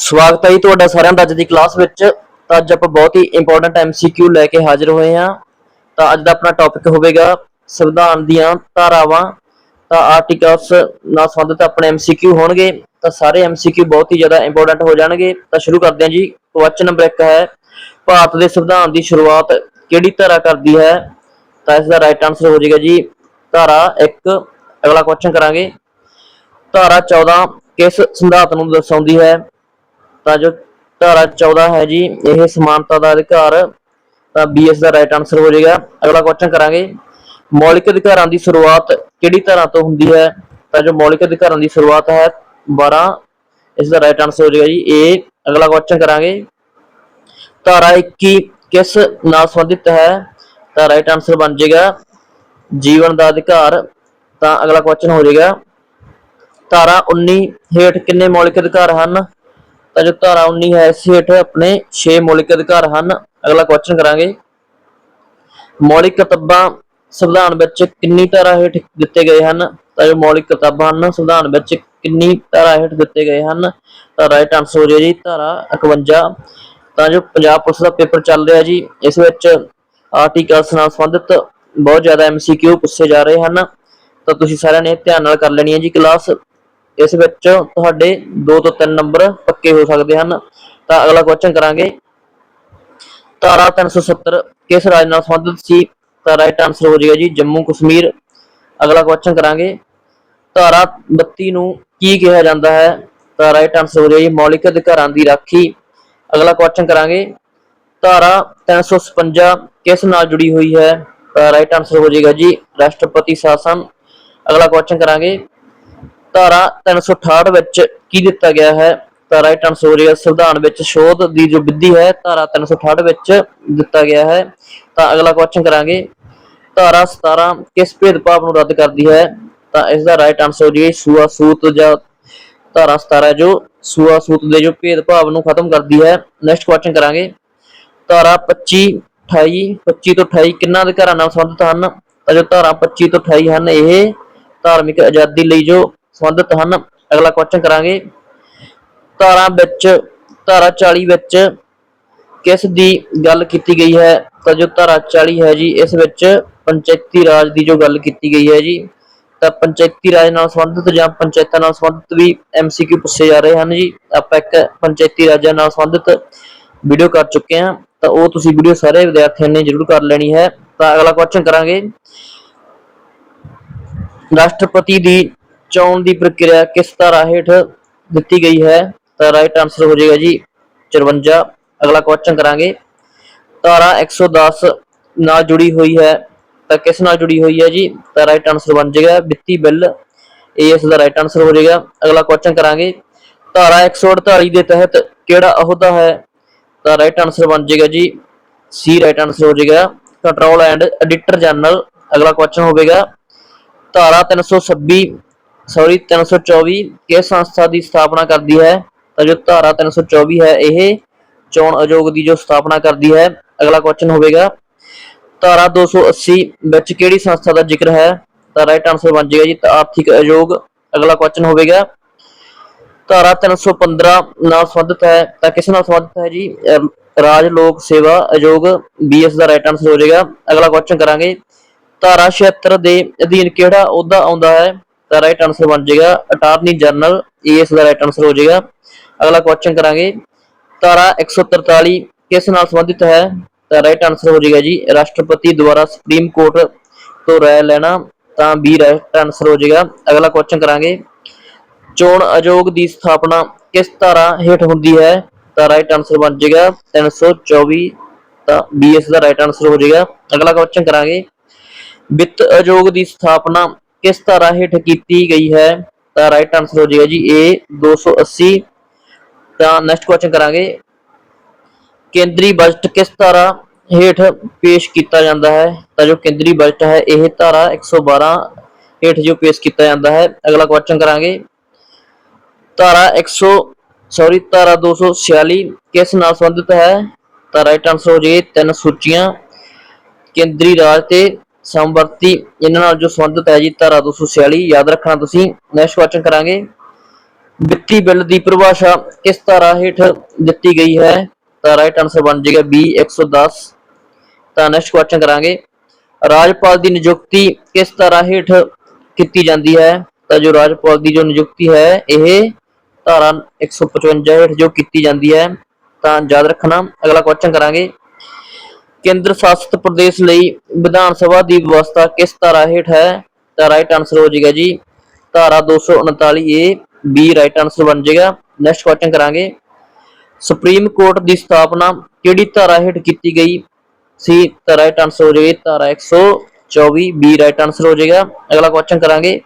ਸਵਾਗਤ ਹੈ ਜੀ ਤੁਹਾਡਾ ਸਾਰਿਆਂ ਦਾ ਅੱਜ ਦੀ ਕਲਾਸ ਵਿੱਚ। ਤਾਂ ਅੱਜ ਆਪਾਂ ਬਹੁਤ ਹੀ ਇੰਪੋਰਟੈਂਟ ਐਮਸੀਕਿਊ ਲੈ ਕੇ ਹਾਜ਼ਰ ਹੋਏ ਹਾਂ। ਤਾਂ ਅੱਜ ਦਾ ਆਪਣਾ ਟੌਪਿਕ ਹੋਵੇਗਾ ਸੰਵਿਧਾਨ ਦੀਆਂ ਧਾਰਾਵਾਂ। ਤਾਂ ਆਰਟੀਕਲਸ ਨਾਲ ਸੰਬੰਧਿਤ ਆਪਣੇ ਐਮਸੀਕਿਊ ਹੋਣਗੇ। ਤਾਂ ਸਾਰੇ ਐਮਸੀਕਿਊ ਬਹੁਤ ਹੀ ਜ਼ਿਆਦਾ ਇੰਪੋਰਟੈਂਟ ਹੋ ਜਾਣਗੇ। ਤਾਂ ਸ਼ੁਰੂ ਕਰਦੇ ਹਾਂ ਜੀ। ਕੁਐਸਚਨ ਨੰਬਰ 1 ਹੈ, ਭਾਰਤ ਦੇ ਸੰਵਿਧਾਨ ਦੀ ਸ਼ੁਰੂਆਤ ਕਿਹੜੀ ਧਾਰਾ ਕਰਦੀ ਹੈ? ਤਾਂ ਇਸ ਦਾ ਰਾਈਟ ਆਨਸਰ ਹੋ ਜਾਏਗਾ ਜੀ। ਧਾਰਾ 1 ਅਗਲਾ ਕੁਐਸਚਨ ਕਰਾਂਗੇ। ਧਾਰਾ 14 ਕਿਸ ਸਿਧਾਂਤ ਨੂੰ ਦਰਸਾਉਂਦੀ ਹੈ? ਤਾਂ ਜੋ ਧਾਰਾ 14 ਹੈ ਜੀ, ਇਹ ਸਮਾਨਤਾ ਦਾ ਅਧਿਕਾਰ, ਤਾਂ ਬੀਐਸ ਦਾ ਰਾਈਟ ਆਨਸਰ ਹੋ ਜਾਏਗਾ। ਅਗਲਾ ਕੁਐਸਚਨ ਕਰਾਂਗੇ। ਮੌਲਿਕ ਅਧਿਕਾਰਾਂ ਦੀ ਸ਼ੁਰੂਆਤ ਕਿਹੜੀ ਧਾਰਾ ਤੋਂ ਹੁੰਦੀ ਹੈ? ਤਾਂ ਜੋ ਮੌਲਿਕ ਅਧਿਕਾਰਾਂ ਦੀ ਸ਼ੁਰੂਆਤ ਹੈ 12 ਇਸ ਦਾ ਰਾਈਟ ਆਨਸਰ ਹੋ ਜਾਏਗਾ ਜੀ ਏ ਅਗਲਾ ਕੁਐਸਚਨ ਕਰਾਂਗੇ। ਧਾਰਾ 21 ਕਿਸ ਨਾਲ ਸੰਬੰਧਿਤ ਹੈ? ਤਾਂ ਰਾਈਟ ਆਨਸਰ ਬਣ ਜਾਏਗਾ, ਜੀਵਨ ਦਾ ਅਧਿਕਾਰ। ਤਾਂ ਅਗਲਾ ਕੁਐਸਚਨ ਹੋ ਜਾਏਗਾ, ਧਾਰਾ 19 ਹੇਠ ਕਿੰਨੇ ਮੌਲਿਕ ਅਧਿਕਾਰ ਹਨ? ਤਾਂ ਜੋ ਧਾਰਾ 19 ਹੈ, ਇਸ ਹੇਠ ਆਪਣੇ 6 ਮੌਲਿਕ ਅਧਿਕਾਰ ਹਨ। ਅਗਲਾ ਕੁਐਸਚਨ ਕਰਾਂਗੇ। ਮੌਲਿਕ ਕਿਤਾਬਾਂ ਸੰਵਿਧਾਨ ਵਿੱਚ ਕਿੰਨੀ ਧਾਰਾ ਹੇਠ ਦਿੱਤੇ ਗਏ ਹਨ? ਤਾਂ ਜੋ ਮੌਲਿਕ ਕਿਤਾਬਾਂ ਹਨ, ਸੰਵਿਧਾਨ ਵਿੱਚ ਕਿੰਨੀ ਧਾਰਾ ਹੇਠ ਦਿੱਤੇ ਗਏ ਹਨ? ਤਾਂ ਰਾਈਟ ਆਨਸਰ ਹੋ ਜਾਏ ਜੀ, ਧਾਰਾ 51 ਤਾਂ ਜੋ ਪੰਜਾਬ ਪੁਲਿਸ ਦਾ ਪੇਪਰ ਚੱਲ ਰਿਹਾ ਜੀ, ਇਸ ਵਿੱਚ ਆਰਟੀਕਲਸ ਨਾਲ ਸੰਬੰਧਿਤ ਬਹੁਤ ਜ਼ਿਆਦਾ ਐਮਸੀਕਿਊ ਪੁੱਛੇ ਜਾ ਰਹੇ ਹਨ। ਤਾਂ ਤੁਸੀਂ ਸਾਰਿਆਂ ਨੇ ਧਿਆਨ ਨਾਲ ਕਰ ਲੈਣੀ ਹੈ ਜੀ ਕਲਾਸ ਇਸ ਵਿੱਚ ਤੁਹਾਡੇ 2 ਤੋਂ 3 ਨੰਬਰ ਪੱਕੇ ਹੋ ਸਕਦੇ ਹਨ। ਤਾਂ ਅਗਲਾ ਕੁਐਸਚਨ ਕਰਾਂਗੇ। ਧਾਰਾ 370 ਕਿਸ ਰਾਜ ਨਾਲ ਸੰਬੰਧਿਤ ਸੀ? ਤਾਂ ਰਾਈਟ ਆਨਸਰ ਹੋ ਜਾਏਗਾ ਜੀ, ਜੰਮੂ ਕਸ਼ਮੀਰ। ਅਗਲਾ ਕੁਐਸਚਨ ਕਰਾਂਗੇ। ਧਾਰਾ 32 ਨੂੰ ਕੀ ਕਿਹਾ ਜਾਂਦਾ ਹੈ? ਤਾਂ ਰਾਈਟ ਆਨਸਰ ਹੋ ਜਾਏਗਾ ਜੀ, ਮੌਲਿਕ ਅਧਿਕਾਰਾਂ ਦੀ ਰਾਖੀ। ਅਗਲਾ ਕੁਐਸਚਨ ਕਰਾਂਗੇ। ਧਾਰਾ 356 ਕਿਸ ਨਾਲ ਜੁੜੀ ਹੋਈ ਹੈ? ਤਾਂ ਰਾਈਟ ਆਨਸਰ ਹੋ ਜਾਏਗਾ ਜੀ, ਰਾਸ਼ਟਰਪਤੀ ਸ਼ਾਸਨ। ਅਗਲਾ ਕੁਐਸਚਨ ਕਰਾਂਗੇ। ਧਾਰਾ 368 ਵਿੱਚ ਕੀ ਦਿੱਤਾ ਗਿਆ ਹੈ? ਤਾਂ ਰਾਈਟ ਆਨਸਰ ਸੰਵਿਧਾਨ ਵਿੱਚ ਸ਼ੋਧ ਦੀ ਜੋ ਵਿਧੀ ਹੈ, ਧਾਰਾ 368 ਵਿੱਚ ਦਿੱਤਾ ਗਿਆ ਹੈ। ਤਾਂ ਅਗਲਾ ਕੁਐਸਚਨ ਕਰਾਂਗੇ। ਧਾਰਾ 17 ਕਿਸ ਭੇਦਭਾਵ ਨੂੰ ਰੱਦ ਕਰਦੀ ਹੈ? ਤਾਂ ਇਸ ਦਾ ਰਾਈਟ ਆਨਸਰ ਹੋ ਸੂਆ ਸੂਤ ਜਾਂ ਧਾਰਾ 17 ਜੋ ਸੂਆ ਸੂਤ ਦੇ ਜੋ ਭੇਦਭਾਵ ਨੂੰ ਖਤਮ ਕਰਦੀ ਹੈ। ਨੈਕਸਟ ਕੁਐਸਚਨ ਕਰਾਂਗੇ। ਧਾਰਾ 25 28 25 ਤੋਂ 28 ਕਿੰਨਾ ਅਧਿਕਾਰਾਂ ਨਾਲ ਸੰਬੰਧਿਤ ਹਨ? ਤਾਂ ਜੋ ਧਾਰਾ 25 ਤੋਂ 28 ਹਨ, ਇਹ ਧਾਰਮਿਕ ਆਜ਼ਾਦੀ ਲਈ ਜੋ ਸੰਬੰਧਿਤ ਹਨ। ਅਗਲਾ ਕੁਐਸਚਨ ਕਰਾਂਗੇ। ਧਾਰਾ ਵਿੱਚ, ਧਾਰਾ 40 ਵਿੱਚ ਕਿਸ ਦੀ ਗੱਲ ਕੀਤੀ ਗਈ ਹੈ? ਤਾਂ ਜੋ ਧਾਰਾ 40 ਹੈ ਜੀ, ਇਸ ਵਿੱਚ ਪੰਚਾਇਤੀ ਰਾਜ ਦੀ ਜੋ ਗੱਲ ਕੀਤੀ ਗਈ ਹੈ ਜੀ, ਤਾਂ ਪੰਚਾਇਤੀ ਰਾਜ ਨਾਲ ਸੰਬੰਧਿਤ ਜਾਂ ਪੰਚਾਇਤਾਂ ਨਾਲ ਸੰਬੰਧਿਤ ਵੀ ਐਮਸੀਕਿਊ ਪੁੱਛੇ ਜਾ ਰਹੇ ਹਨ ਜੀ। ਆਪਾਂ ਇੱਕ ਪੰਚਾਇਤੀ ਰਾਜਾਂ ਨਾਲ ਸੰਬੰਧਿਤ ਵੀਡੀਓ ਕਰ ਚੁੱਕੇ ਹਾਂ। ਤਾਂ ਉਹ ਤੁਸੀਂ ਵੀਡੀਓ ਸਾਰੇ ਵਿਦਿਆਰਥੀਆਂ ਨੇ ਜ਼ਰੂਰ ਕਰ ਲੈਣੀ ਹੈ। ਤਾਂ ਅਗਲਾ ਕੁਐਸਚਨ ਕਰਾਂਗੇ। ਰਾਸ਼ਟਰਪਤੀ ਦੀ ਚੋਣ ਦੀ ਪ੍ਰਕਿਰਿਆ ਕਿਸ ਤਰ੍ਹਾਂ ਹੇਠ ਦਿੱਤੀ ਗਈ ਹੈ? ਤਾਂ ਰਾਈਟ ਆਨਸਰ ਹੋ ਜਾਏਗਾ ਜੀ 54 ਅਗਲਾ ਕੁਐਸਚਨ ਕਰਾਂਗੇ। ਧਾਰਾ 110 ਨਾਲ ਜੁੜੀ ਹੋਈ ਹੈ। ਤਾਂ ਕਿਸ ਨਾਲ ਜੁੜੀ ਹੋਈ ਹੈ ਜੀ? ਤਾਂ ਰਾਈਟ ਆਨਸਰ ਬਣ ਜਾਏਗਾ ਵਿੱਤੀ ਬਿੱਲ। ਇਹ ਇਸ ਦਾ ਰਾਈਟ ਆਨਸਰ ਹੋ ਜਾਏਗਾ। ਅਗਲਾ ਕੁਐਸਚਨ ਕਰਾਂਗੇ। ਧਾਰਾ 148 ਦੇ ਤਹਿਤ ਕਿਹੜਾ ਅਹੁਦਾ ਹੈ? ਤਾਂ ਰਾਈਟ ਆਨਸਰ ਬਣ ਜਾਏਗਾ ਜੀ ਸੀ ਰਾਈਟ ਆਨਸਰ ਹੋ ਜਾਏਗਾ। ਕੰਟਰੋਲ ਐਂਡ ਐਡੀਟਰ ਜਨਰਲ ਅਗਲਾ ਕੁਐਸਚਨ ਹੋਵੇਗਾ। ਧਾਰਾ 326 ਸੌਰੀ 324 ਕਿਸ ਸੰਸਥਾ ਦੀ ਸਥਾਪਨਾ ਕਰਦੀ ਹੈ? ਤਾਂ ਜੋ ਧਾਰਾ 324 ਹੈ, ਇਹ ਚੋਣ ਆਯੋਗ ਦੀ ਜੋ ਸਥਾਪਨਾ ਕਰਦੀ ਹੈ, ਅਗਲਾ ਕੁਐਸਚਨ ਹੋਵੇਗਾ। ਧਾਰਾ 280 ਵਿੱਚ ਕਿਹੜੀ ਸੰਸਥਾ ਦਾ ਜ਼ਿਕਰ ਹੈ? ਤਾਂ ਰਾਈਟ ਆਨਸਰ ਬਣ ਜਾਏਗਾ ਜੀ ਆਰਥਿਕ ਆਯੋਗ, ਅਗਲਾ ਕੁਐਸਚਨ ਹੋਵੇਗਾ। ਧਾਰਾ 315 ਨਾਲ ਸੰਬੰਧਿਤ ਹੈ, ਤਾਂ ਕਿਸ ਨਾਲ ਸੰਬੰਧਿਤ ਹੈ ਜੀ? ਰਾਜ ਲੋਕ ਸੇਵਾ ਆਯੋਗ ਬੀਐਸ ਦਾ ਰਾਈਟ ਆਨਸਰ ਹੋ ਜਾਏਗਾ। ਅਗਲਾ ਕੁਐਸਚਨ ਕਰਾਂਗੇ। ਧਾਰਾ 76 ਦੇ ਅਧੀਨ ਕਿਹੜਾ ਅਹੁਦਾ ਆਉਂਦਾ ਹੈ? ਤਾਂ ਰਾਈਟ ਆਨਸਰ ਬਣ ਜਾਏਗਾ ਅਟਾਰਨੀ ਜਨਰਲ ਏਐਸ ਦਾ ਰਾਈਟ ਆਨਸਰ ਹੋ ਜਾਏਗਾ। ਅਗਲਾ ਕੁਐਸਚਨ ਕਰਾਂਗੇ। ਧਾਰਾ 143 ਕਿਸ ਨਾਲ ਸੰਬੰਧਿਤ ਹੈ? ਤਾਂ ਰਾਈਟ ਆਨਸਰ ਹੋ ਜਾਏਗਾ ਜੀ, ਰਾਸ਼ਟਰਪਤੀ ਦੁਆਰਾ ਸੁਪਰੀਮ ਕੋਰਟ ਤੋਂ ਰਾਏ ਲੈਣਾ, ਤਾਂ ਬੀ ਰਾਈਟ ਆਨਸਰ ਹੋ ਜਾਏਗਾ। ਅਗਲਾ ਕੁਐਸਚਨ ਕਰਾਂਗੇ। ਚੋਣ ਆਯੋਗ ਦੀ ਸਥਾਪਨਾ ਕਿਸ ਧਾਰਾ ਹੇਠ ਹੁੰਦੀ ਹੈ? ਤਾਂ ਰਾਈਟ ਆਨਸਰ ਬਣ ਜਾਏਗਾ 324 ਤਾਂ ਬੀਐਸ ਦਾ ਰਾਈਟ ਆਨਸਰ ਹੋ ਜਾਏਗਾ। ਅਗਲਾ ਕੁਐਸਚਨ ਕਰਾਂਗੇ। ਵਿੱਤ ਆਯੋਗ ਦੀ ਸਥਾਪਨਾ ਕਿਸ ਧਾਰਾ ਹੇਠ ਕੀਤੀ ਗਈ ਹੈ ਤਾਂ ਰਾਈਟ ਆਨਸਰ ਹੋ ਜਾਏਗਾ ਜੀ A 280 ਤਾਂ ਨੈਕਸਟ ਕੁਐਸਚਨ ਕਰਾਂਗੇ ਕੇਂਦਰੀ ਬਜਟ ਕਿਸ ਧਾਰਾ ਹੇਠ ਪੇਸ਼ ਕੀਤਾ ਜਾਂਦਾ ਹੈ ਤਾਂ ਜੋ ਕੇਂਦਰੀ ਬਜਟ ਹੈ ਇਹ ਧਾਰਾ 112 ਹੇਠ ਜੋ ਪੇਸ਼ ਕੀਤਾ ਜਾਂਦਾ ਹੈ ਅਗਲਾ ਕੁਐਸਚਨ ਕਰਾਂਗੇ ਧਾਰਾ 100 ਸੌਰੀ ਧਾਰਾ 246 ਕਿਸ ਨਾਲ ਸੰਬੰਧਿਤ ਹੈ ਤਾਂ ਰਾਈਟ ਆਨਸਰ ਹੋ ਜੇ ਤਿੰਨ ਸੂਚੀਆਂ ਕੇਂਦਰੀ ਰਾਜ ਤੇ ਸਮਵਰਤੀ ਇਹਨਾਂ ਨਾਲ ਜੋ ਸੰਬੰਧਿਤ ਹੈ ਜੀ ਧਾਰਾ 246 ਯਾਦ ਰੱਖਣਾ ਤੁਸੀਂ ਨੈਕਸਟ ਕੁਐਸਚਨ ਕਰਾਂਗੇ ਵਿੱਤੀ ਬਿੱਲ ਦੀ ਪਰਿਭਾਸ਼ਾ ਕਿਸ ਤਰ੍ਹਾਂ ਹੇਠ ਦਿੱਤੀ ਗਈ ਹੈ ਤਾਂ ਰਾਈਟ ਆਨਸਰ ਬਣ ਜਾਏਗਾ B 110 ਤਾਂ ਨੈਕਸਟ ਕੁਐਸਚਨ ਕਰਾਂਗੇ ਰਾਜਪਾਲ ਦੀ ਨਿਯੁਕਤੀ ਕਿਸ ਤਰ੍ਹਾਂ ਹੇਠ ਕੀਤੀ ਜਾਂਦੀ ਹੈ ਤਾਂ ਜੋ ਰਾਜਪਾਲ ਦੀ ਜੋ ਨਿਯੁਕਤੀ ਹੈ ਇਹ ਧਾਰਾ 155 ਹੇਠ ਜੋ ਕੀਤੀ ਜਾਂਦੀ ਹੈ ਤਾਂ ਯਾਦ ਰੱਖਣਾ ਅਗਲਾ ਕੁਐਸਚਨ ਕਰਾਂਗੇ ਕੇਂਦਰ ਸ਼ਾਸਿਤ ਪ੍ਰਦੇਸ਼ ਲਈ ਵਿਧਾਨ ਸਭਾ ਦੀ ਵਿਵਸਥਾ ਕਿਸ ਧਾਰਾ ਹੇਠ ਹੈ? ਤਾਂ ਰਾਈਟ ਆਨਸਰ ਹੋ ਜਾਏਗਾ ਜੀ, ਧਾਰਾ 239 ਏ ਬੀ ਰਾਈਟ ਆਨਸਰ ਬਣ ਜਾਏਗਾ। ਨੈਕਸਟ ਕੁਐਸਚਨ ਕਰਾਂਗੇ। ਸੁਪਰੀਮ ਕੋਰਟ ਦੀ ਸਥਾਪਨਾ ਕਿਹੜੀ ਧਾਰਾ ਹੇਠ ਕੀਤੀ ਗਈ? ਸੀ ਤਾਂ ਰਾਈਟ ਆਨਸਰ ਹੋ ਜਾਏਗਾ, ਧਾਰਾ 124 ਬੀ ਰਾਈਟ ਆਨਸਰ ਹੋ ਜਾਏਗਾ। ਅਗਲਾ ਕੁਐਸਚਨ ਕਰਾਂਗੇ।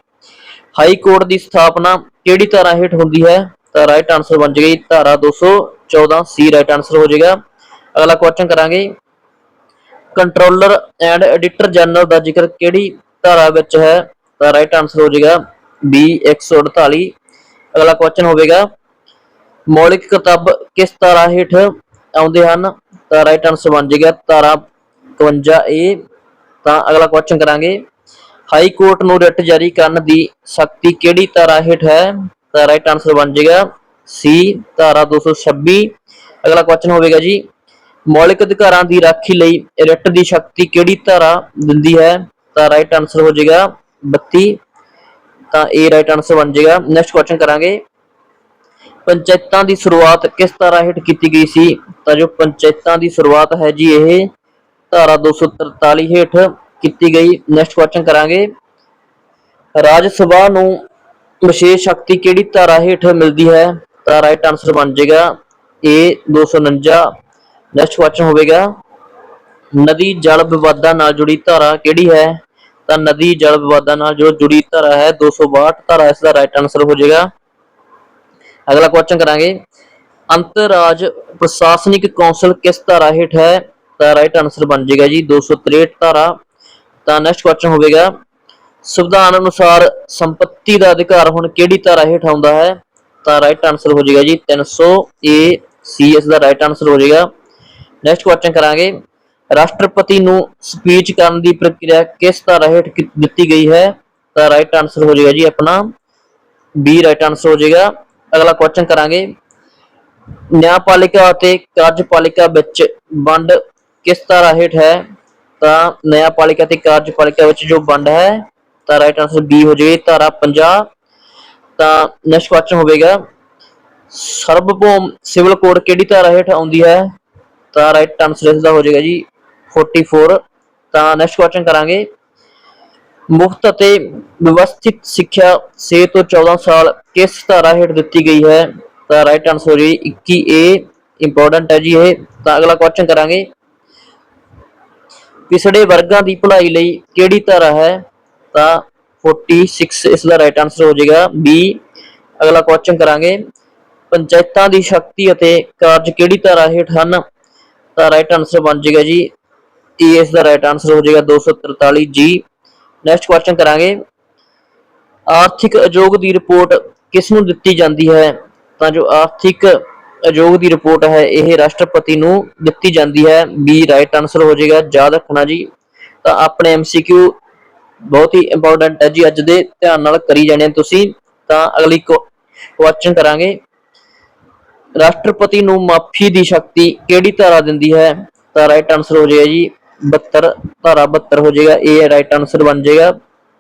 ਹਾਈ ਕੋਰਟ ਦੀ ਸਥਾਪਨਾ ਕਿਹੜੀ ਧਾਰਾ ਹੇਠ ਹੁੰਦੀ ਹੈ? ਤਾਂ ਰਾਈਟ ਆਨਸਰ ਬਣ ਜਾਏਗਾ ਜੀ, ਧਾਰਾ 214 ਸੀ ਰਾਈਟ ਆਨਸਰ ਹੋ ਜਾਏਗਾ। ਅਗਲਾ ਕੁਐਸਚਨ ਕਰਾਂਗੇ। ਕੰਟਰੋਲਰ ਐਂਡ ਐਡੀਟਰ ਜਨਰਲ ਦਾ ਜ਼ਿਕਰ ਕਿਹੜੀ ਧਾਰਾ ਵਿੱਚ ਹੈ? ਤਾਂ ਰਾਈਟ ਆਨਸਰ ਹੋ ਜਾਏਗਾ B 148 ਅਗਲਾ ਕੁਐਸਚਨ ਹੋਵੇਗਾ, ਮੌਲਿਕ ਕਿਤਾਬ ਕਿਸ ਧਾਰਾ ਹੇਠ ਆਉਂਦੇ ਹਨ? ਤਾਂ ਰਾਈਟ ਆਨਸਰ ਬਣ ਜਾਏਗਾ ਧਾਰਾ 52 ਏ ਤਾਂ ਅਗਲਾ ਕੁਐਸਚਨ ਕਰਾਂਗੇ ਹਾਈ ਕੋਰਟ ਨੂੰ ਰਿਟ ਜਾਰੀ ਕਰਨ ਦੀ ਸ਼ਕਤੀ ਕਿਹੜੀ ਧਾਰਾ ਹੇਠ ਹੈ? ਤਾਂ ਰਾਈਟ ਆਨਸਰ ਬਣ ਜਾਏਗਾ ਸੀ ਧਾਰਾ 226 ਅਗਲਾ ਕੁਐਸਚਨ ਹੋਵੇਗਾ ਜੀ ਮੌਲਿਕ ਅਧਿਕਾਰਾਂ ਦੀ ਰਾਖੀ ਲਈ ਰਿਟ ਦੀ ਸ਼ਕਤੀ ਕਿਹੜੀ ਧਾਰਾ ਦਿੰਦੀ ਹੈ? ਤਾਂ ਰਾਈਟ ਆਨਸਰ ਹੋ ਜਾਏਗਾ 32 ਤਾਂ A ਰਾਈਟ ਆਨਸਰ ਬਣ ਜਾਏਗਾ। ਨੈਕਸਟ ਕੁਐਸਚਨ ਕਰਾਂਗੇ। ਪੰਚਾਇਤਾਂ ਦੀ ਸ਼ੁਰੂਆਤ ਕਿਸ ਤਰ੍ਹਾਂ ਹੇਠ ਕੀਤੀ ਗਈ ਸੀ? ਤਾਂ ਜੋ ਪੰਚਾਇਤਾਂ ਦੀ ਸ਼ੁਰੂਆਤ ਹੈ ਜੀ ਇਹ ਧਾਰਾ 243 ਹੇਠ ਕੀਤੀ ਗਈ। ਨੈਕਸਟ ਕੁਐਸਚਨ ਕਰਾਂਗੇ। ਰਾਜ ਸਭਾ ਨੂੰ ਵਿਸ਼ੇਸ਼ ਸ਼ਕਤੀ ਕਿਹੜੀ ਧਾਰਾ ਹੇਠ ਮਿਲਦੀ ਹੈ? ਤਾਂ ਰਾਈਟ ਆਨਸਰ ਬਣ ਜਾਏਗਾ A 249 ਨੈਕਸਟ ਕੁਐਸਚਨ ਹੋਵੇਗਾ, ਨਦੀ ਜਲ ਵਿਵਾਦਾਂ ਨਾਲ ਜੁੜੀ ਧਾਰਾ ਕਿਹੜੀ ਹੈ? ਤਾਂ ਨਦੀ ਜਲ ਵਿਵਾਦਾਂ ਨਾਲ ਜੋ ਜੁੜੀ ਧਾਰਾ ਹੈ 262 ਧਾਰਾ ਇਸ ਦਾ ਰਾਈਟ ਆਨਸਰ ਹੋ ਜਾਏਗਾ। ਅਗਲਾ ਕੁਐਸਚਨ ਕਰਾਂਗੇ, ਅੰਤਰਰਾਜ ਪ੍ਰਸ਼ਾਸਨਿਕ ਕੌਂਸਲ ਕਿਸ ਧਾਰਾ ਹੇਠ ਹੈ? ਤਾਂ ਰਾਈਟ ਆਨਸਰ ਬਣ ਜਾਏਗਾ ਜੀ 263 ਧਾਰਾ। ਤਾਂ ਨੈਕਸਟ ਕੁਐਸਚਨ ਹੋਵੇਗਾ, ਸੰਵਿਧਾਨ ਅਨੁਸਾਰ ਸੰਪਤੀ ਦਾ ਅਧਿਕਾਰ ਹੁਣ ਕਿਹੜੀ ਧਾਰਾ ਹੇਠ ਆਉਂਦਾ ਹੈ? ਤਾਂ ਰਾਈਟ ਆਨਸਰ ਹੋ ਜਾਏਗਾ ਜੀ 300 ਏ ਸੀ ਇਸ ਦਾ ਰਾਈਟ ਆਨਸਰ ਹੋ ਜਾਏਗਾ। ਨੈਕਸਟ ਕੁਐਸਚਨ ਕਰਾਂਗੇ। ਰਾਸ਼ਟਰਪਤੀ ਨੂੰ ਸਪੀਚ ਕਰਨ ਦੀ ਪ੍ਰਕਿਰਿਆ ਕਿਸ ਧਾਰਾ ਹੇਠ ਦਿੱਤੀ ਗਈ ਹੈ? ਤਾਂ ਰਾਈਟ ਆਨਸਰ ਹੋ ਜਾਏਗਾ ਜੀ ਆਪਣਾ। ਬੀ ਰਾਈਟ ਆਨਸਰ ਹੋ ਜਾਏਗਾ। ਅਗਲਾ ਕੁਐਸਚਨ ਕਰਾਂਗੇ। ਨਿਆਂਪਾਲਿਕਾ ਅਤੇ ਕਾਰਜਪਾਲਿਕਾ ਵਿੱਚ ਵੰਡ ਕਿਸ ਧਾਰਾ ਹੇਠ ਹੈ? ਤਾਂ ਨਿਆਂਪਾਲਿਕਾ ਤੇ ਕਾਰਜਪਾਲਿਕਾ ਵਿੱਚ ਜੋ ਵੰਡ ਹੈ, ਤਾਂ ਰਾਈਟ ਆਨਸਰ ਬੀ ਹੋ ਜਾਏਗਾ। ਧਾਰਾ 50 ਤਾਂ ਨੈਕਸਟ ਕੁਐਸਚਨ ਹੋਵੇਗਾ। ਸਰਵਭੌਮ ਸਿਵਲ ਕੋਡ ਕਿਹੜੀ ਧਾਰਾ ਹੇਠ ਆਉਂਦੀ ਹੈ? ਤਾਂ ਰਾਈਟ ਆਨਸਰ ਇਸ ਦਾ ਹੋ ਜਾਏਗਾ ਜੀ 44 ਤਾਂ ਨੈਕਸਟ ਕੁਐਸਚਨ ਕਰਾਂਗੇ। ਮੁਫਤ ਅਤੇ ਵਿਵਸਥਿਤ ਸਿੱਖਿਆ 6 ਤੋਂ 14 ਸਾਲ ਕਿਸ ਧਾਰਾ ਹੇਠ ਦਿੱਤੀ ਗਈ ਹੈ? ਤਾਂ ਰਾਈਟ ਆਨਸਰ ਹੋ ਜੀ 21 ਏ ਇੰਪੋਰਟੈਂਟ ਹੈ ਜੀ ਇਹ। ਤਾਂ ਅਗਲਾ ਕੁਐਸਚਨ ਕਰਾਂਗੇ। ਪਿਛੜੇ ਵਰਗਾਂ ਦੀ ਭਲਾਈ ਲਈ ਕਿਹੜੀ ਧਾਰਾ ਹੈ? ਤਾਂ 46 ਇਸ ਦਾ ਰਾਈਟ ਆਨਸਰ ਹੋ ਜਾਏਗਾ ਬੀ ਅਗਲਾ ਕੁਐਸਚਨ ਕਰਾਂਗੇ। ਪੰਚਾਇਤਾਂ ਦੀ ਸ਼ਕਤੀ ਅਤੇ ਕਾਰਜ ਕਿਹੜੀ ਧਾਰਾ ਹੇਠ ਹਨ? ਤਾਂ ਰਾਈਟ ਆਨਸਰ ਬਣ ਜਾਏਗਾ ਜੀ ਈ ਇਸ ਦਾ ਰਾਈਟ ਆਨਸਰ ਹੋ ਜਾਏਗਾ 243 ਜੀ ਨੈਕਸਟ ਕੁਐਸਚਨ ਕਰਾਂਗੇ। ਆਰਥਿਕ ਅਯੋਗ ਦੀ ਰਿਪੋਰਟ ਕਿਸ ਨੂੰ ਦਿੱਤੀ ਜਾਂਦੀ ਹੈ? ਤਾਂ ਜੋ ਆਰਥਿਕ ਅਯੋਗ ਦੀ ਰਿਪੋਰਟ ਹੈ, ਇਹ ਰਾਸ਼ਟਰਪਤੀ ਨੂੰ ਦਿੱਤੀ ਜਾਂਦੀ ਹੈ। ਬੀ ਰਾਈਟ ਆਨਸਰ ਹੋ ਜਾਏਗਾ, ਯਾਦ ਰੱਖਣਾ ਜੀ। ਤਾਂ ਆਪਣੇ ਐਮਸੀਕਿਊ ਬਹੁਤ ਹੀ ਇੰਪੋਰਟੈਂਟ ਹੈ ਜੀ, ਅੱਜ ਦੇ ਧਿਆਨ ਨਾਲ ਕਰੀ ਜਾਣੇ ਤੁਸੀਂ। ਤਾਂ ਅਗਲੀ ਕੁਐਸਚਨ ਕਰਾਂਗੇ। ਰਾਸ਼ਟਰਪਤੀ ਨੂੰ ਮਾਫੀ ਦੀ ਸ਼ਕਤੀ ਕਿਹੜੀ ਧਾਰਾ ਦਿੰਦੀ ਹੈ? ਤਾਂ ਰਾਈਟ ਆਨਸਰ ਹੋ ਜਾਏਗਾ ਜੀ 72 ਧਾਰਾ 72 ਹੋ ਜਾਏਗਾ, ਇਹ ਰਾਈਟ ਆਨਸਰ ਬਣ ਜਾਏਗਾ।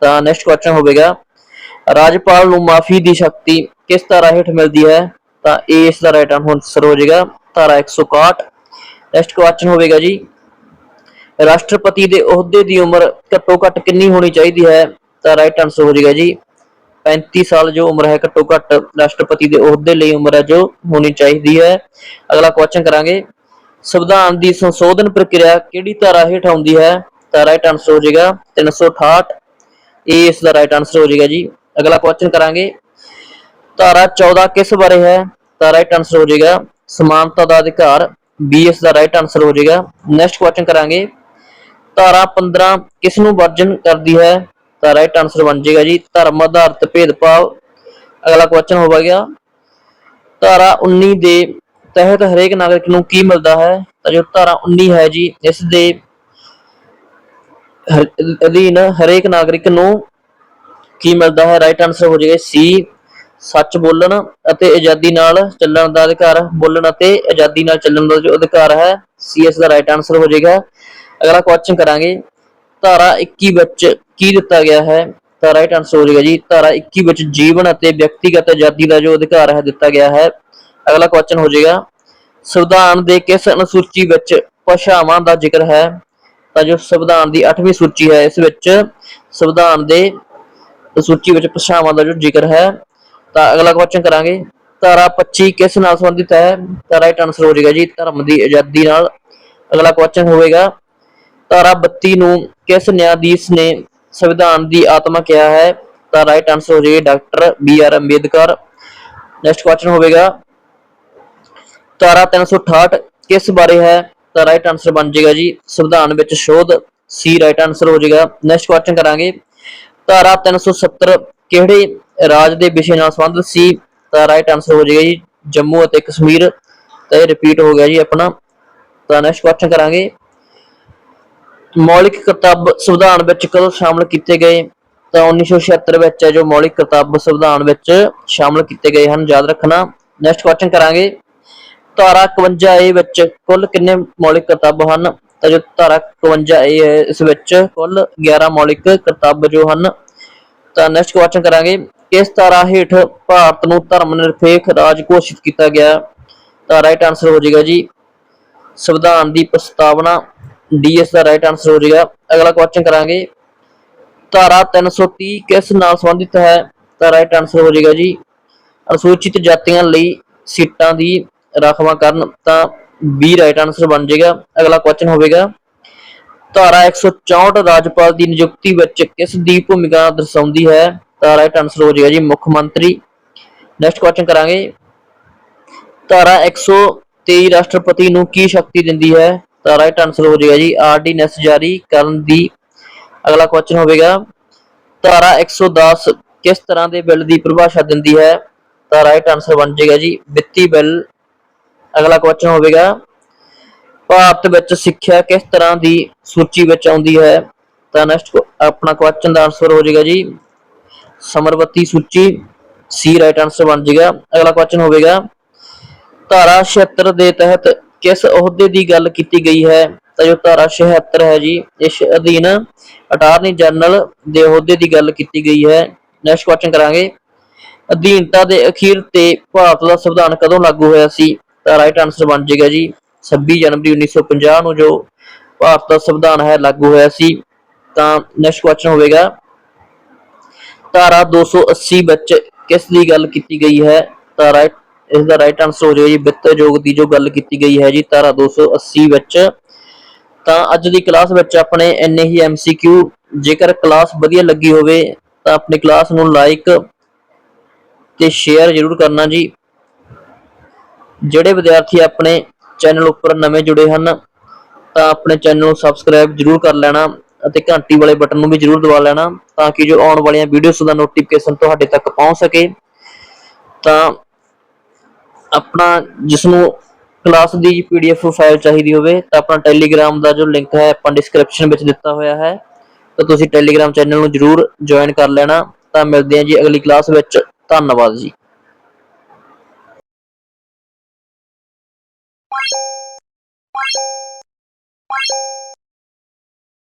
ਤਾਂ ਨੈਕਸਟ ਕੁਐਸਚਨ ਹੋਵੇਗਾ, ਰਾਜਪਾਲ ਨੂੰ ਮਾਫੀ ਦੀ ਸ਼ਕਤੀ ਕਿਸ ਧਾਰਾ ਹੇਠ ਮਿਲਦੀ ਹੈ? ਤਾਂ ਇਹ ਇਸ ਦਾ ਰਾਈਟ ਆਨਸਰ ਹੋ ਜਾਏਗਾ, ਧਾਰਾ 161 ਨੈਕਸਟ ਕੁਐਸਚਨ ਹੋਵੇਗਾ ਜੀ, ਰਾਸ਼ਟਰਪਤੀ ਦੇ ਅਹੁਦੇ ਦੀ ਉਮਰ ਘੱਟੋ ਘੱਟ ਕਿੰਨੀ ਹੋਣੀ ਚਾਹੀਦੀ ਹੈ? ਤਾਂ ਰਾਈਟ ਆਨਸਰ ਹੋ ਜਾਏਗਾ ਜੀ 35 ਸਾਲ ਜੋ ਉਮਰ ਹੈ ਘੱਟੋ ਘੱਟ ਰਾਸ਼ਟਰਪਤੀ ਦੇ ਅਹੁਦੇ ਲਈ ਉਮਰ ਹੈ ਜੋ ਹੋਣੀ ਚਾਹੀਦੀ ਹੈ। ਅਗਲਾ ਕੁਐਸਚਨ ਕਰਾਂਗੇ। ਸੰਵਿਧਾਨ ਦੀ ਸੰਸ਼ੋਧਨ ਪ੍ਰਕਿਰਿਆ ਕਿਹੜੀ ਧਾਰਾ ਹੇਠ ਆਉਂਦੀ ਹੈ? ਤਾਂ ਰਾਈਟ ਆਨਸਰ ਹੋ ਜਾਏਗਾ 368 ਇਹ ਇਸ ਦਾ ਰਾਈਟ ਆਨਸਰ ਹੋ ਜਾਏਗਾ ਜੀ। ਅਗਲਾ ਕੁਐਸਚਨ ਕਰਾਂਗੇ। ਧਾਰਾ 14 ਕਿਸ ਬਾਰੇ ਹੈ? ਤਾਂ ਰਾਈਟ ਆਨਸਰ ਹੋ ਜਾਏਗਾ ਸਮਾਨਤਾ ਦਾ ਅਧਿਕਾਰ। ਬੀ ਇਸ ਦਾ ਰਾਈਟ ਆਨਸਰ ਹੋ ਜਾਏਗਾ। ਨੈਕਸਟ ਕੁਐਸਚਨ ਕਰਾਂਗੇ। ਧਾਰਾ 15 ਕਿਸ ਨੂੰ ਵਰਜਨ ਕਰਦੀ ਹੈ? ਤਾਂ ਰਾਈਟ ਆਨਸਰ ਬਣ ਜਾਏਗਾ ਜੀ, ਧਰਮ ਆਧਾਰਿਤ ਭੇਦਭਾਵ। ਅਗਲਾ ਕੁਐਸਚਨ ਹੋਵੇਗਾ ਧਾਰਾ 19 ਦੇ ਤਹਿਤ ਹਰੇਕ ਨਾਗਰਿਕ ਨੂੰ ਕੀ ਮਿਲਦਾ ਹੈ? ਤਾਂ ਜੋ ਧਾਰਾ 19 ਹੈ ਜੀ, ਇਸ ਦੇ ਅਧੀਨ ਹਰੇਕ ਨਾਗਰਿਕ ਨੂੰ ਕੀ ਮਿਲਦਾ ਹੈ? ਰਾਈਟ ਆਨਸਰ ਹੋ ਜਾਏਗਾ ਸੀ, ਸੱਚ ਬੋਲਣ ਅਤੇ ਆਜ਼ਾਦੀ ਨਾਲ ਚੱਲਣ ਦਾ ਅਧਿਕਾਰ। ਬੋਲਣ ਅਤੇ ਆਜ਼ਾਦੀ ਨਾਲ ਚੱਲਣ ਦਾ ਜੋ ਅਧਿਕਾਰ ਹੈ, ਸੀ ਇਸ ਦਾ ਰਾਈਟ ਆਨਸਰ ਹੋ ਜਾਏਗਾ। ਅਗਲਾ ਕੁਐਸਚਨ ਕਰਾਂਗੇ। ਧਾਰਾ 21 ਵਿੱਚ ਕੀ ਦਿੱਤਾ ਗਿਆ ਹੈ? ਤਾਂ ਰਾਈਟ ਆਨਸਰ ਹੋ ਜਾਏਗਾ ਜੀ। ਧਾਰਾ 21 ਵਿੱਚ ਜੀਵਨ ਅਤੇ ਵਿਅਕਤੀਗਤ ਆਜ਼ਾਦੀ ਦਾ ਜੋ ਅਧਿਕਾਰ ਹੈ, ਦਿੱਤਾ ਗਿਆ ਹੈ। ਅਗਲਾ ਕੁਐਸਚਨ ਹੋ ਜਾਏਗਾ। ਸੰਵਿਧਾਨ ਦੇ ਕਿਸ ਅਨੁਸੂਚੀ ਵਿੱਚ ਭਾਸ਼ਾਵਾਂ ਦਾ ਜ਼ਿਕਰ ਹੈ? ਤਾਂ ਜੋ ਸੰਵਿਧਾਨ ਦੀ 8ਵੀਂ ਸੂਚੀ ਹੈ, ਇਸ ਵਿੱਚ ਸੰਵਿਧਾਨ ਦੇ ਸੂਚੀ ਵਿੱਚ ਭਾਸ਼ਾਵਾਂ ਦਾ ਜੋ ਜ਼ਿਕਰ ਹੈ। ਤਾਂ ਅਗਲਾ ਕੁਐਸਚਨ ਕਰਾਂਗੇ। ਧਾਰਾ 25 ਕਿਸ ਨਾਲ ਸੰਬੰਧਿਤ ਹੈ? ਤਾਂ ਰਾਈਟ ਆਨਸਰ ਹੋ ਜਾਏਗਾ ਜੀ, ਧਰਮ ਦੀ ਆਜ਼ਾਦੀ ਨਾਲ। ਅਗਲਾ ਕੁਐਸਚਨ ਹੋਵੇਗਾ। ਧਾਰਾ 32 ਨੂੰ ਕਿਸ ਨਿਆਂਧੀਸ਼ ਨੇ ਸੰਵਿਧਾਨ ਦੀ ਆਤਮਾ ਕਿਹਾ ਹੈ? ਤਾਂ ਰਾਈਟ ਆਨਸਰ ਹੋ ਜਾਏਗਾ doctor B R Ambedkar. Next question ਹੋਵੇਗਾ। ਧਾਰਾ 368 ਕਿਸ ਬਾਰੇ ਹੈ? ਤਾਂ ਰਾਈਟ ਆਨਸਰ ਬਣ ਜਾਏਗਾ ਜੀ ਸੰਵਿਧਾਨ ਵਿੱਚ ਸ਼ੋਧ। ਸੀ ਰਾਈਟ ਆਨਸਰ ਹੋ ਜਾਏਗਾ। ਨੈਕਸਟ ਕੁਐਸਚਨ ਕਰਾਂਗੇ। ਧਾਰਾ 370 ਕਿਹੜੇ ਰਾਜ ਦੇ ਵਿਸ਼ੇ ਨਾਲ ਸੰਬੰਧਿਤ ਸੀ? ਤਾਂ ਰਾਈਟ ਆਨਸਰ ਹੋ ਜਾਏਗਾ ਜੀ ਜੰਮੂ ਅਤੇ ਕਸ਼ਮੀਰ। ਤਾਂ ਇਹ ਰਿਪੀਟ ਹੋ ਗਿਆ ਜੀ ਆਪਣਾ। ਤਾਂ ਨੈਕਸਟ ਕੁਐਸਚਨ ਕਰਾਂਗੇ। ਮੌਲਿਕ ਕਰਤੱਵ ਸੰਵਿਧਾਨ ਵਿੱਚ ਕਦੋਂ ਸ਼ਾਮਲ ਕੀਤੇ ਗਏ? ਤਾਂ 1976 ਵਿੱਚ ਜੋ ਮੌਲਿਕ ਕਰਤੱਵ ਸੰਵਿਧਾਨ ਵਿੱਚ ਸ਼ਾਮਲ ਕੀਤੇ ਗਏ ਹਨ। ਯਾਦ ਰੱਖਣਾ। ਨੈਕਸਟ ਕੁਐਸਚਨ ਕਰਾਂਗੇ। ਧਾਰਾ 51 ਏ ਵਿੱਚ ਕੁੱਲ ਕਿੰਨੇ ਮੌਲਿਕ ਕਰਤੱਵ ਹਨ? ਤਾਂ ਜੋ ਧਾਰਾ 51 ਏ ਹੈ, ਇਸ ਵਿੱਚ ਕੁੱਲ 11 ਮੌਲਿਕ ਕਰਤੱਵ ਜੋ ਹਨ। ਤਾਂ ਨੈਕਸਟ ਕੁਐਸਚਨ ਕਰਾਂਗੇ। ਕਿਸ ਧਾਰਾ ਹੇਠ ਭਾਰਤ ਨੂੰ ਧਰਮ ਨਿਰਪੇਖ ਰਾਜ ਘੋਸ਼ਿਤ ਕੀਤਾ ਗਿਆ? ਤਾਂ ਰਾਈਟ ਆਨਸਰ ਹੋ ਜਾਏਗਾ ਜੀ। ਸੰਵਿਧਾਨ ਦੀ ਪ੍ਰਸਤਾਵਨਾ। ਡੀਐਸ ਦਾ ਰਾਈਟ ਆਨਸਰ ਹੋ ਜਾਏਗਾ। ਅਗਲਾ ਕੁਐਸਚਨ ਕਰਾਂਗੇ। ਧਾਰਾ 330 ਕਿਸ ਨਾਲ ਸੰਬੰਧਿਤ ਹੈ? ਤਾਂ ਰਾਈਟ ਆਨਸਰ ਹੋ ਜਾਏਗਾ ਜੀ, ਅਨੁਸੂਚਿਤ ਜਾਤੀਆਂ ਲਈ ਸੀਟਾਂ ਦੀ ਰਾਖਵਾਂਕਰਨ ਤਾਂ ਬੀ ਰਾਈਟ ਆਨਸਰ ਬਣ ਜਾਏਗਾ। ਅਗਲਾ ਕੁਐਸਚਨ ਹੋਵੇਗਾ, ਧਾਰਾ 164 ਰਾਜਪਾਲ ਦੀ ਨਿਯੁਕਤੀ ਵਿੱਚ ਕਿਸ ਦੀ ਭੂਮਿਕਾ ਦਰਸਾਉਂਦੀ ਹੈ? ਤਾਂ ਰਾਈਟ ਆਨਸਰ ਹੋ ਜਾਏਗਾ ਜੀ, ਮੁੱਖ ਮੰਤਰੀ। ਨੈਕਸਟ ਕੁਐਸਚਨ ਕਰਾਂਗੇ, ਧਾਰਾ 123 ਰਾਸ਼ਟਰਪਤੀ ਨੂੰ ਕੀ ਸ਼ਕਤੀ ਦਿੰਦੀ ਹੈ? ਤਾਂ ਰਾਈਟ ਆਨਸਰ ਹੋ ਜਾਏਗਾ ਜੀ। ਆਰਡੀਨੈਂਸ ਜਾਰੀ ਕਰਨ ਦੀ ਅਗਲਾ ਕੁਐਸਚਨ ਹੋਵੇਗਾ। ਧਾਰਾ 110 ਕਿਸ ਤਰ੍ਹਾਂ ਦੇ ਬਿੱਲ ਦੀ ਪਰਿਭਾਸ਼ਾ ਦਿੰਦੀ ਹੈ? ਤਾਂ ਰਾਈਟ ਆਨਸਰ ਬਣ ਜਾਏਗਾ ਜੀ, ਵਿੱਤੀ ਬਿੱਲ। ਅਗਲਾ ਕੁਐਸਚਨ ਹੋਵੇਗਾ, ਭਾਰਤ ਵਿੱਚ ਸਿੱਖਿਆ ਕਿਸ ਤਰ੍ਹਾਂ ਦੀ ਸੂਚੀ ਵਿੱਚ ਆਉਂਦੀ ਹੈ? ਤਾਂ ਨੈਕਸਟ ਆਪਣਾ ਕੁਐਸਚਨ ਦਾ ਆਨਸਰ ਹੋ ਜਾਏਗਾ ਜੀ। ਸਮਰਵਤੀ ਸੂਚੀ ਸੀ ਰਾਈਟ ਆਨਸਰ ਬਣ ਜਾਏਗਾ। ਅਗਲਾ ਕੁਐਸਚਨ ਹੋਵੇਗਾ, ਧਾਰਾ 76 ਦੇ ਤਹਿਤ ਕਿਸ ਅਹੁਦੇ ਦੀ ਗੱਲ ਕੀਤੀ ਗਈ ਹੈ? ਤਾਂ ਜੋ ਧਾਰਾ 76 ਹੈ ਜੀ, ਇਸ ਅਧੀਨ ਅਟਾਰਨੀ ਜਨਰਲ ਦੇ ਅਹੁਦੇ ਦੀ ਗੱਲ ਕੀਤੀ ਗਈ ਹੈ। ਨੈਕਸਟ ਕੁਐਸਚਨ ਕਰਾਂਗੇ। ਅਧੀਨਤਾ ਦੇ ਅਖੀਰ ਤੇ ਭਾਰਤ ਦਾ ਸੰਵਿਧਾਨ ਕਦੋਂ ਲਾਗੂ ਹੋਇਆ ਸੀ? ਤਾਂ ਰਾਈਟ ਆਨਸਰ ਬਣ ਜਾਏਗਾ ਜੀ 26 ਜਨਵਰੀ 1950 ਨੂੰ ਜੋ ਭਾਰਤ ਦਾ ਸੰਵਿਧਾਨ ਹੈ ਲਾਗੂ ਹੋਇਆ ਸੀ। ਤਾਂ ਨੈਕਸਟ ਕੁਐਸਚਨ ਹੋਵੇਗਾ। ਧਾਰਾ 280 ਵਿੱਚ ਕਿਸ ਦੀ ਗੱਲ ਕੀਤੀ ਗਈ ਹੈ? ਤਾਂ ਰਾਈਟ ਇਸ ਦਾ ਰਾਈਟ ਆਨਸਰ ਹੋ ਜਾਏਗਾ ਜੀ ਵਿੱਤ ਯੋਗ ਦੀ ਜੋ ਗੱਲ ਕੀਤੀ ਗਈ ਹੈ ਜੀ ਧਾਰਾ 280 ਵਿੱਚ। ਤਾਂ ਅੱਜ ਦੀ ਕਲਾਸ ਵਿੱਚ ਆਪਣੇ ਇੰਨੇ ਹੀ ਐਮਸੀਕਿਊ ਜੇਕਰ ਕਲਾਸ ਵਧੀਆ ਲੱਗੀ ਹੋਵੇ ਤਾਂ ਆਪਣੀ ਕਲਾਸ ਨੂੰ ਲਾਈਕ ਤੇ ਸ਼ੇਅਰ ਜ਼ਰੂਰ ਕਰਨਾ ਜੀ। ਜਿਹੜੇ ਵਿਦਿਆਰਥੀ ਆਪਣੇ ਚੈਨਲ ਉੱਪਰ ਨਵੇਂ ਜੁੜੇ ਹਨ, ਤਾਂ ਆਪਣੇ ਚੈਨਲ ਨੂੰ ਸਬਸਕ੍ਰਾਈਬ ਜ਼ਰੂਰ ਕਰ ਲੈਣਾ ਅਤੇ ਘੰਟੀ ਵਾਲੇ ਬਟਨ ਨੂੰ ਵੀ ਜ਼ਰੂਰ ਦਬਾ ਲੈਣਾ ਤਾਂ ਕਿ ਜੋ ਆਉਣ ਵਾਲੀਆਂ ਵੀਡੀਓਜ਼ ਦਾ ਨੋਟੀਫਿਕੇਸ਼ਨ ਤੁਹਾਡੇ ਤੱਕ ਪਹੁੰਚ ਸਕੇ। ਤਾਂ ਆਪਣਾ ਜਿਸ ਨੂੰ ਕਲਾਸ ਦੀ ਪੀਡੀਐਫ ਫਾਈਲ ਚਾਹੀਦੀ ਹੋਵੇ, ਤਾਂ ਆਪਣਾ ਟੈਲੀਗ੍ਰਾਮ ਦਾ ਜੋ ਲਿੰਕ ਹੈ, ਆਪਾਂ ਡਿਸਕ੍ਰਿਪਸ਼ਨ ਵਿੱਚ ਦਿੱਤਾ ਹੋਇਆ ਹੈ। ਤਾਂ ਤੁਸੀਂ ਟੈਲੀਗ੍ਰਾਮ ਚੈਨਲ ਨੂੰ ਜਰੂਰ ਜੁਆਇਨ ਕਰ ਲੈਣਾ। ਤਾਂ ਮਿਲਦੇ ਹਾਂ ਜੀ ਅਗਲੀ ਕਲਾਸ ਵਿੱਚ। ਧੰਨਵਾਦ ਜੀ।